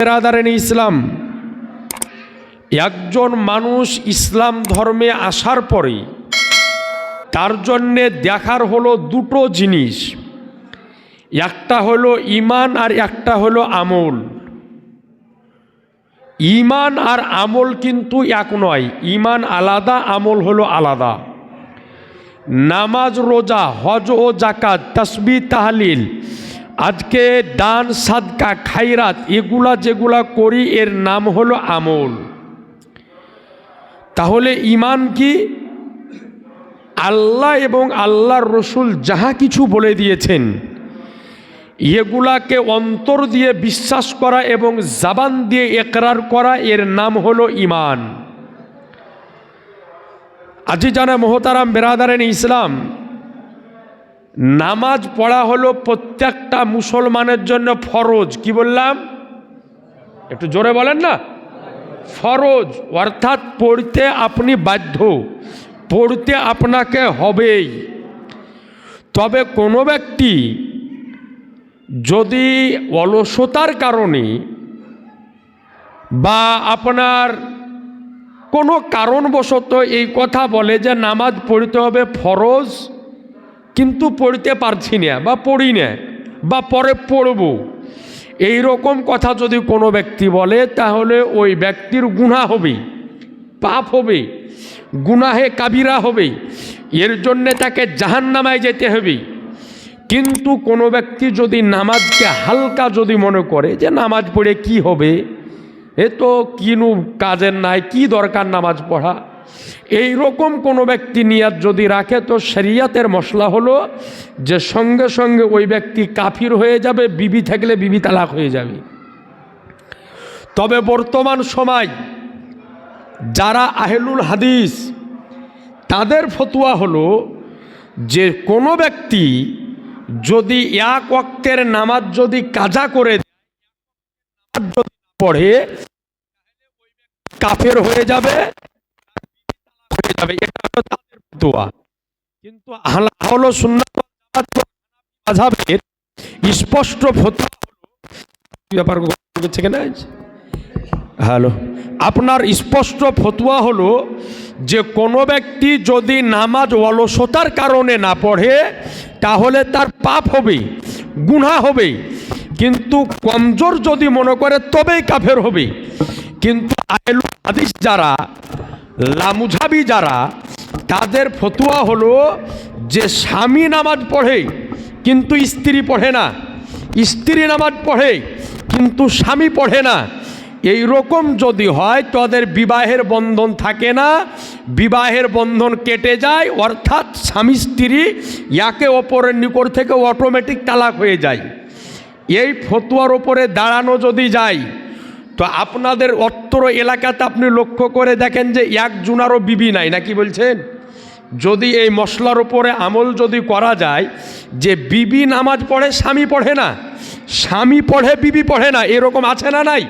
বেরাদারেন ইসলাম। একজন মানুষ ইসলাম ধর্মে আসার পরে তার জন্যে দেখার হলো দুটো জিনিস। একটা হলো ইমান আর একটা হলো আমল। ইমান আর আমল কিন্তু এক নয়, ইমান আলাদা, আমল হলো আলাদা। নামাজ, রোজা, হজ ও জাকাত তসবি তাহলিল আজকে দান, সাদকা খাইরাত এগুলা যেগুলা করি, এর নাম হলো আমল। তাহলে ইমান কি? আল্লাহ এবং আল্লাহর রসুল যাহা কিছু বলে দিয়েছেন, এগুলাকে অন্তর দিয়ে বিশ্বাস করা এবং জাবান দিয়ে একরার করা, এর নাম হলো ইমান আজি জানা মোহতারাম বেরাদারেন ইসলাম নামাজ পড়া হলো প্রত্যেকটা মুসলমানের জন্য ফরজ। কি বললাম? একটু জোরে বলেন না। ফরজ, অর্থাৎ পড়তে আপনি বাধ্য। পড়তে আপনাকে হবেই। তবে কোনো ব্যক্তি যদি অলসতার কারণে বা আপনার কোনো কারণবশত এই কথা বলে যে নামাজ পড়তে হবে ফরজ কিন্তু পড়তে পারছি না বা পড়ি না বা পরে পড়ব। এই রকম কথা যদি কোনো ব্যক্তি বলে, তাহলে ওই ব্যক্তির গুণা হবে, পাপ হবে, গুনাহে কাবিরা হবে, এর জন্যে তাকে জাহান্নামায় যেতে হবে। কিন্তু কোনো ব্যক্তি যদি নামাজকে হালকা যদি মনে করে যে নামাজ পড়ে কি হবে, এ তো কিনু কাজের নাই, কি দরকার নামাজ পড়া? এই রকম কোনো ব্যক্তি নিয়াত যদি রাখে, তো শরিয়াতের মশলা হলো যে সঙ্গে সঙ্গে ওই ব্যক্তি কাফির হয়ে যাবে, বিবি থাকলে বিবি তালাক হয়ে যাবে। তবে বর্তমান সময় যারা আহেলুল হাদিস, তাদের ফতুয়া হলো যে কোনো ব্যক্তি যদি এক অক্তের নামাজ যদি কাজা করে পড়ে কাফের হয়ে যাবে যাবে এটা হলো তাদের ফতুয়া। কিন্তু আহলা- হলো স্পষ্ট ফতুয়া হলো ব্যাপার হ্যালো। আপনার স্পষ্ট ফতুয়া হলো যে কোনো ব্যক্তি যদি নামাজ অলসতার কারণে না পড়ে, তাহলে তার পাপ হবে গুণা হবে। কিন্তু কমজোর যদি মনে করে, তবেই কাফের হবে। কিন্তু আহলুল হাদিস যারা লামুঝাবি যারা, তাদের ফতুয়া হলো যে স্বামী নামাজ পড়ে, কিন্তু স্ত্রী পড়ে না। স্ত্রী নামাজ পড়ে, কিন্তু স্বামী পড়ে না। এই রকম যদি হয়, তাদের বিবাহের বন্ধন থাকে না। বিবাহের বন্ধন কেটে যায়, অর্থাৎ স্বামী স্ত্রী একে অপরের নিকট থেকে অটোমেটিক তালাক হয়ে যায়। এই ফতুয়ার ওপরে দাঁড়ানো যদি যায় তো আপনাদের অত্তর এলাকাতে আপনি লক্ষ্য করে দেখেন যে এক জুনারও বিবি নাই, নাকি বলছেন? যদি এই মশলার উপরে আমল যদি করা যায়, যে বিবি নামাজ পড়ে, স্বামী পড়ে না? স্বামী পড়ে, বিবি পড়ে না, এরকম আছে না নাই?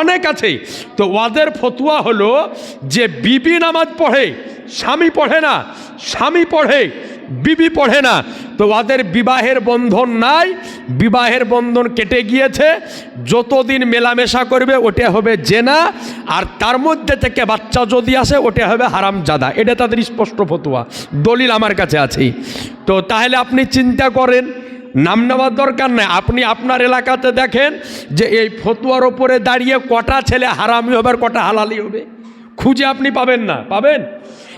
অনেক আছে। তো ওদের ফতুয়া হলো যে বিবি নামাজ পড়ে, স্বামী পড়ে না, স্বামী পড়ে বিবি পড়ে না। তো ওদের বিবাহের বন্ধন নাই, বিবাহের বন্ধন কেটে গিয়েছে। যতদিন মেলামেশা করবে, ওটা হবে জেনা। আর তার মধ্যে থেকে বাচ্চা যদি আসে, ওটা হবে হারাম জাদা এটা তাদের স্পষ্ট ফতুয়া। দলিল আমার কাছে আছে তো তাহলে আপনি চিন্তা করেন, নাম নেওয়ার দরকার নাই। আপনি আপনার এলাকাতে দেখেন যে এই ফতুয়ার ওপরে দাঁড়িয়ে কটা ছেলে হারামি হবে আর কটা হালালি হবে। খুঁজে আপনি পাবেন না। পাবেন?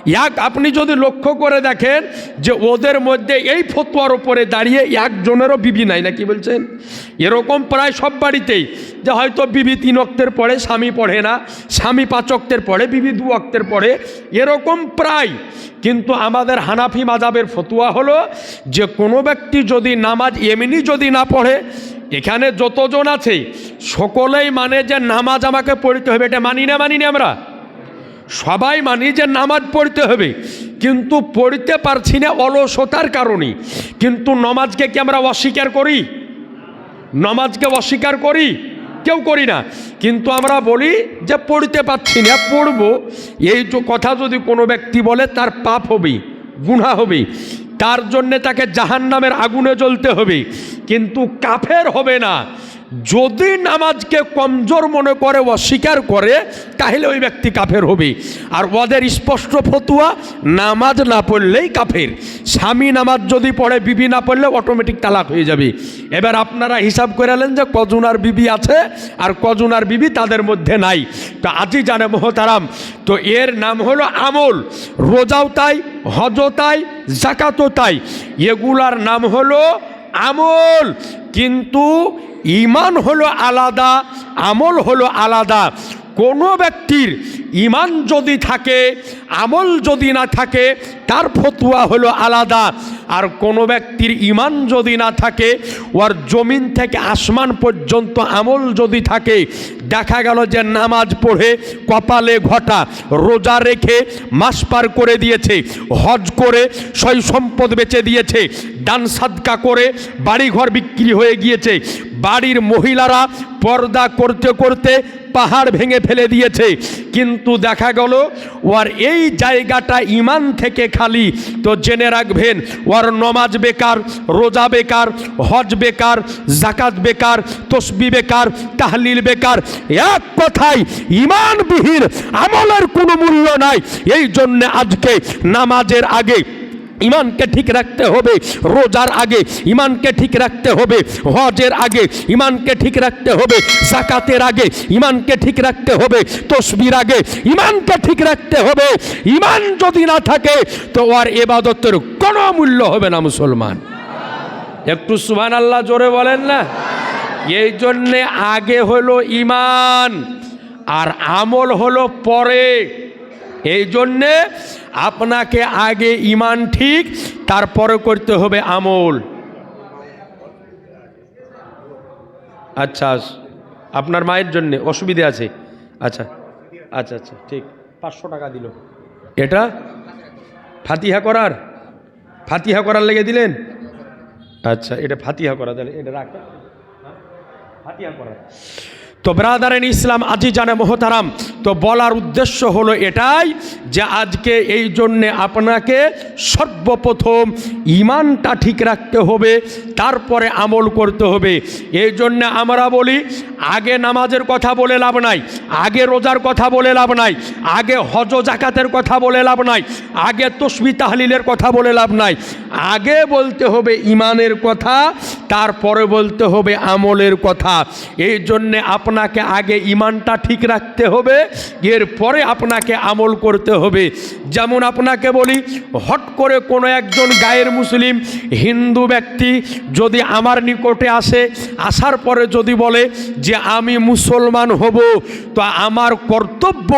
এক আপনি যদি লক্ষ্য করে দেখেন যে ওদের মধ্যে এই ফতুয়ার ওপরে দাঁড়িয়ে একজনেরও বিবি নাই না কি বলছেন? এরকম প্রায় সব বাড়িতেই যে হয়তো বিবি তিন অক্তের পরে, স্বামী পড়ে না, স্বামী পাঁচ অক্তের পরে, বিবি দু অক্তের পরে, এরকম প্রায়। কিন্তু আমাদের হানাফি মাজাবের ফতুয়া হলো যে কোনো ব্যক্তি যদি নামাজ এমনি যদি না পড়ে, এখানে যতজন আছে, সকলেই মানে যে নামাজ আমাকে পড়তে হবে, এটা মানি না মানি না আমরা? সবাই মানি যে নামাজ পড়তে হবে, কিন্তু পড়তে পারছি না অলসতার কারণে। কিন্তু নমাজকে কি আমরা অস্বীকার করি? নমাজকে অস্বীকার করি? কেউ করি না। কিন্তু আমরা বলি যে পড়তে পারছি না, পড়ব। এই কথা যদি কোনো ব্যক্তি বলে, তার পাপ হবে গুণা হবে। তার জন্যে তাকে জাহান নামের আগুনে জ্বলতে হবে। কিন্তু কাফের হবে না। যদি নামাজকে কমজোর মনে করে অস্বীকার করে, তাহলে ওই ব্যক্তি কাফের হবে আর ওদের স্পষ্ট ফতুয়া, নামাজ না পড়লেই কাফের। স্বামী নামাজ যদি পড়ে, বিবি না পড়লে অটোমেটিক তালাক হয়ে যাবে। এবার আপনারা হিসাব করে নেন যে কজনার বিবি আছে আর কজনার বিবি তাদের মধ্যে নাই। তো আজই জানে মোহতারাম, তো এর নাম হলো আমল। রোজাও তাই, হজও তাই, জাকাতও তাই। এগুলার নাম হলো আমল কিন্তু ইমান হলো আলাদা আমল হলো আলাদা। কোনো ব্যক্তির ইমান যদি থাকে, আমল যদি না থাকে, তার ফতুয়া হলো আলাদা। আর কোনো ব্যক্তির ইমান যদি না থাকে, ওর জমিন থেকে আসমান পর্যন্ত আমল যদি থাকে, দেখা গেল যে নামাজ পড়ে কপালে ঘটা, রোজা রেখে মাস পার করে দিয়েছে, হজ করে সই সম্পদ বেচে দিয়েছে, দান সাদকা করে বাড়িঘর বিক্রি হয়ে গিয়েছে, বাড়ির মহিলারা পর্দা করতে করতে পাহাড় ভেঙে ফেলে দিয়েছে। কিন্তু দেখা গেল, ওর এই জায়গাটা ইমান থেকে খালি। তো জেনে রাখবেন, ওর নমাজ বেকার, রোজা বেকার, হজ বেকার জাকাত বেকার, তসবি বেকার, তাহলিল বেকার। এক কথায়, ইমানবিহীন আমলের কোনো মূল্য নাই। এই জন্যে আজকে নামাজের আগে ইমানকে ঠিক রাখতে হবে, রোজার আগে ইমানকে ঠিক রাখতে হবে, হজের আগে ইমানকে ঠিক রাখতে হবে, জাকাতের আগে ইমানকে ঠিক রাখতে হবে, তসবির আগে ইমানকে ঠিক রাখতে হবে। ইমান যদি না থাকে, তো আর এবাদতের কোনো মূল্য হবে না মুসলমান। একটু সুবহান আল্লাহ জোরে বলেন না। এই জন্যে আগে হলো ইমান, আর আমল হলো পরে। এই জন্যে আপনাকে আগে ইমান ঠিক তারপরে করতে হবে আমল। আচ্ছা আপনার মায়ের জন্যে, অসুবিধে আছে? আচ্ছা আচ্ছা আচ্ছা ঠিক। পাঁচশো টাকা দিল। এটা? ফাতিহা করার? ফাতিহা করার লেগে দিলেন? আচ্ছা এটা ফাতিহা করা, তাহলে এটা রাখা। ফাতিহা করা। তো ব্রাদারেন ইসলাম আজি জানে মহতারাম। তো বলার উদ্দেশ্য হলো এটাই যে আজকে এই জন্যে আপনাকে সর্বপ্রথম ইমানটা ঠিক রাখতে হবে, তারপরে আমল করতে হবে। এই জন্যে আমরা বলি, আগে নামাজের কথা বলে লাভ নাই, আগে রোজার কথা বলে লাভ নাই, আগে হজ জাকাতের কথা বলে লাভ নাই, আগে তসবি তাহলিলের কথা বলে লাভ নাই। আগে বলতে হবে ইমানের কথা, তারপরে বলতে হবে আমলের কথা। এই জন্যে আপনাকে আগে ইমানটা ঠিক রাখতে হবে এরপরে আপনাকে আমল করতে হবে। যেমন আপনাকে বলি, হট করে কোনো একজন গায়ের মুসলিম, হিন্দু ব্যক্তি যদি আমার নিকটে আসে, আসার পরে যদি বলে যে আমি মুসলমান হব, তো আমার কর্তব্য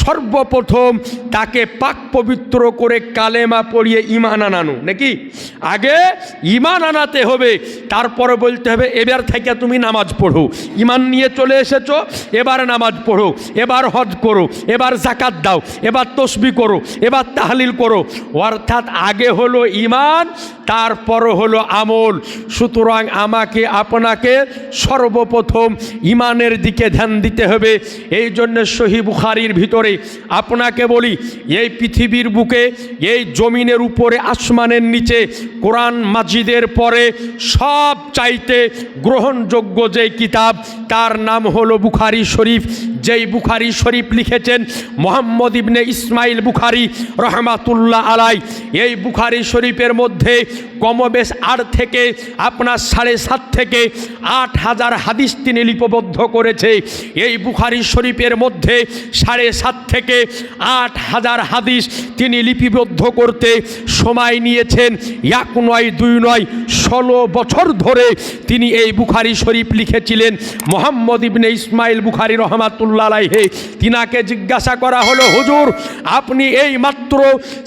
সর্বপ্রথম তাকে পাক পবিত্র করে কালেমা পড়িয়ে ইমান আনানো, নাকি? আগে ইমান আনাতে হবে, তারপরে বলতে হবে, এবার থেকে তুমি নামাজ পড়ো। ইমান নিয়ে চলে এসেছ, এবার নামাজ পড়ো, এবার হজ করো, এবার জাকাত দাও, এবার তসবি করো, এবার তাহলিল করো। অর্থাৎ আগে হলো ইমান তারপর হলো আমল। সুতরাং আমাকে, আপনাকে সর্বপ্রথম ইমানের দিকে ধ্যান দিতে হবে। এই জন্য সহি বুখারির ভিতরে আপনাকে বলি, এই পৃথিবীর বুকে, এই জমিনের উপরে, আসমানের নিচে, কোরআন মাজিদের পরে সব চাইতে গ্রহণযোগ্য যে কিতাব, তার নাম হলো বুখারি শরীফ। যেই বুখারি শরীফ লিখেছেন মোহাম্মদ ইবনে ইসমাইল বুখারি রহমাতুল্লাহ আলাই এই বুখারি শরীফের মধ্যে কমবেশ আট থেকে, আপনার সাড়ে সাত থেকে আট হাজার হাদিস তিনি লিপিবদ্ধ করেছে। এই বুখারি শরীফের মধ্যে সাড়ে সাত থেকে আট হাজার হাদিস তিনি লিপিবদ্ধ করতে সময় নিয়েছেন। এক নয়, দুই নয়, ষোলো বছর ধরে তিনি এই বুখারি শরীফ লিখেছিলেন। মোহাম্মদ ইবনে ইসমাইল বুখারি রহমাতুল্লাহ আলাইহে, তিনাকে জিজ্ঞাসা করা হলো, হুজুর, আপনি এই মাত্র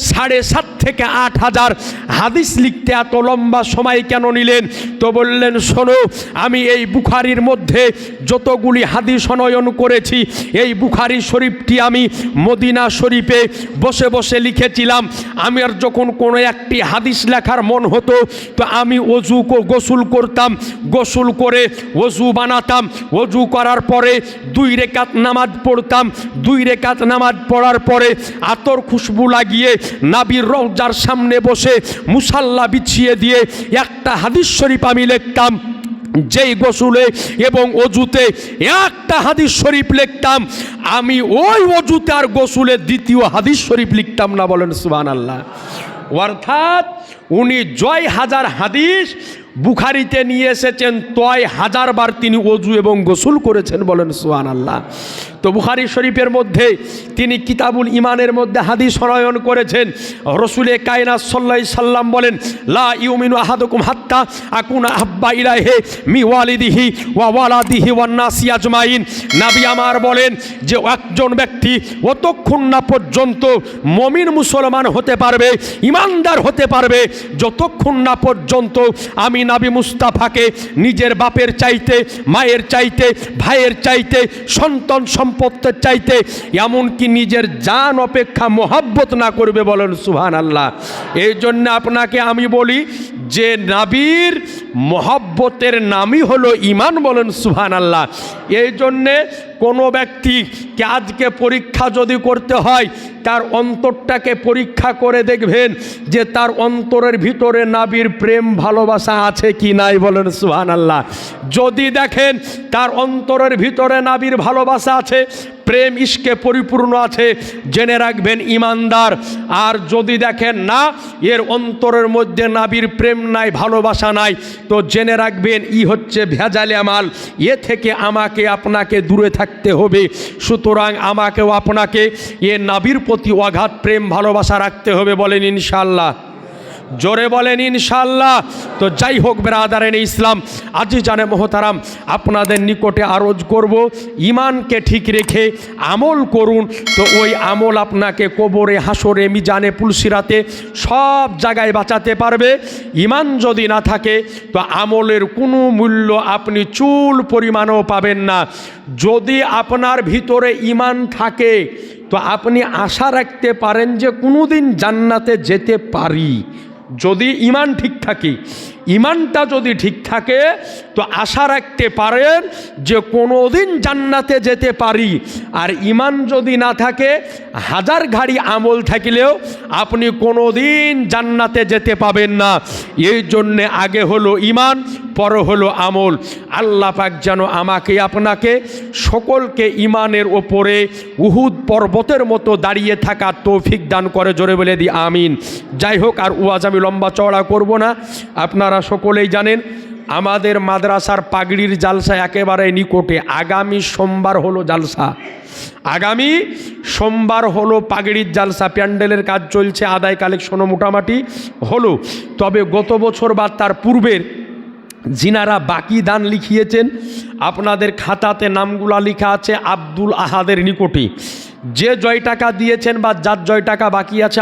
সাড়ে সাত থেকে আট হাজার হাদিস লিখতে এত লম্বা সময় কেন নিলেন? তো বললেন, শোনো, আমি এই বুখারির মধ্যে যতগুলি হাদিস অনয়ন করেছি, এই বুখারি শরীফটি আমি মদিনা শরীফে বসে বসে লিখেছিলাম। আমি আর যখন কোনো একটি হাদিস লেখার মন হতো, তো আমি অজু গোসল করতাম। গোসল করে অজু বানাতাম। অজু করার পরে দুই রেকাত নামাজ পড়তাম। দুই রেকাত নামাজ পড়ার পরে আতর খুশবু লাগিয়ে নাবির রওজার সামনে বসে মুসাল্লা বিছিয়ে দিয়ে একটা হাদিস শরীফ আমি লিখতাম, যেই গোসুলে এবং অজুতে একটা হাদিস শরীফ লিখতাম, আমি ওই অজুতে আর গোসুলে দ্বিতীয় হাদিস শরীফ লিখতাম না বলেন সুবান আল্লাহ অর্থাৎ উনি জয় হাজার হাদিস বুখারিতে নিয়ে এসেছেন, তয় হাজারবার তিনি অজু এবং গোসল করেছেন বলেন সুহান আল্লাহ তো বুখারি শরীফের মধ্যে তিনি কিতাবুল ইমানের মধ্যে হাদিস সনয়ন করেছেন, রসুলে কায়না সাল্লাই সাল্লাম বলেন, লা ইউমিনু আহাদুকুম হাত্তা আকুন আব্বা ইলাহে মি ওয়ালিদিহি ওয়া ওয়ালাদিহি ওয়ান নাসি আজমাইন। নাবি আমার বলেন যে একজন ব্যক্তি অতক্ষণ না পর্যন্ত মমিন মুসলমান হতে পারবে, ইমানদার হতে পারবে, যতক্ষণ না পর্যন্ত আমি নাবি মুস্তাফাকে নিজের বাপের চাইতে, মায়ের চাইতে, ভাইয়ের চাইতে, সন্তান সম্পত্তির চাইতে এমনকি নিজের জান অপেক্ষা মোহাব্বত না করবে বলেন সুহান আল্লাহ এই জন্য আপনাকে আমি বলি, যে নাবির মহাব্বতের নামই হলো ইমান বলেন সুহান আল্লাহ এই জন্যে কোনো ব্যক্তিকে আজকে পরীক্ষা যদি করতে হয় তার অন্তরটাকে পরীক্ষা করে দেখবেন যে তার অন্তরের ভিতরে নাবির প্রেম ভালোবাসা আছে কি নাই বলেন সুহান আল্লাহ যদি দেখেন তার অন্তরের ভিতরে নাবির ভালোবাসা আছে প্রেম ইস্কে পরিপূর্ণ আছে, জেনে রাখবেন ইমানদার। আর যদি দেখেন না, এর অন্তরের মধ্যে নাবির প্রেম নাই, ভালোবাসা নাই, তো জেনে রাখবেন ই হচ্ছে ভেজালে আমাল। এ থেকে আমাকে, আপনাকে দূরে থাকতে হবে। সুতরাং আমাকেও আপনাকে এ নাবির প্রতি অগাধ প্রেম, ভালোবাসা রাখতে হবে বলেন ইনশাল্লাহ জোরে বলেন ইনশাল্লাহ তো যাই হোক বেরাদারেন ইসলাম, আজি জানে মোহতারাম, আপনাদের নিকটে আরজ করব ইমানকে ঠিক রেখে আমল করুন। তো ওই আমল আপনাকে কবরে হাসরে মিজানে, পুলসিরাতে সব জায়গায় বাঁচাতে পারবে। ইমান যদি না থাকে, তো আমলের কোনো মূল্য আপনি চুল পরিমাণও পাবেন না। যদি আপনার ভিতরে ইমান থাকে, তো আপনি আশা রাখতে পারেন যে কোনোদিন জান্নাতে যেতে পারি। যদি ইমান ঠিক থাকে ইমানটা যদি ঠিক থাকে, তো আশা রাখতে পারেন যে কোনো দিন জান্নাতে যেতে পারি। আর ইমান যদি না থাকে, হাজার ঘাড়ি আমল থাকলেও আপনি কোনো দিন জান্নাতে যেতে পাবেন না। এই জন্যে আগে হলো ইমান, পর হলো আমল। আল্লাহ পাক যেন আমাকে, আপনাকে সকলকে ইমানের ওপরে উহুদ পর্বতের মতো দাঁড়িয়ে থাকা তৌফিক দান করে। জোরে বলে দিই আমিন। যাই হোক, আর ওয়াজ আমি লম্বা চওড়া করব না। আপনারা সকলেই জানেন, আমাদের মাদ্রাসার পাগড়ির জালসা একেবারে নিকটে। আগামী সোমবার হলো জালসা। আগামী সোমবার হলো পাগড়ির জালসা। প্যান্ডেলের কাজ চলছে, আদায় কালেকশনও মোটামুটি হলো। তবে গত বছর বা তার পূর্বের যিনারা বাকি দান লিখিয়েছেন, আপনাদের খাতাতে নামগুলা লেখা আছে, আব্দুল আহাদের নিকটে। যে জয় টাকা দিয়েছেন বা যার জয় টাকা বাকি আছে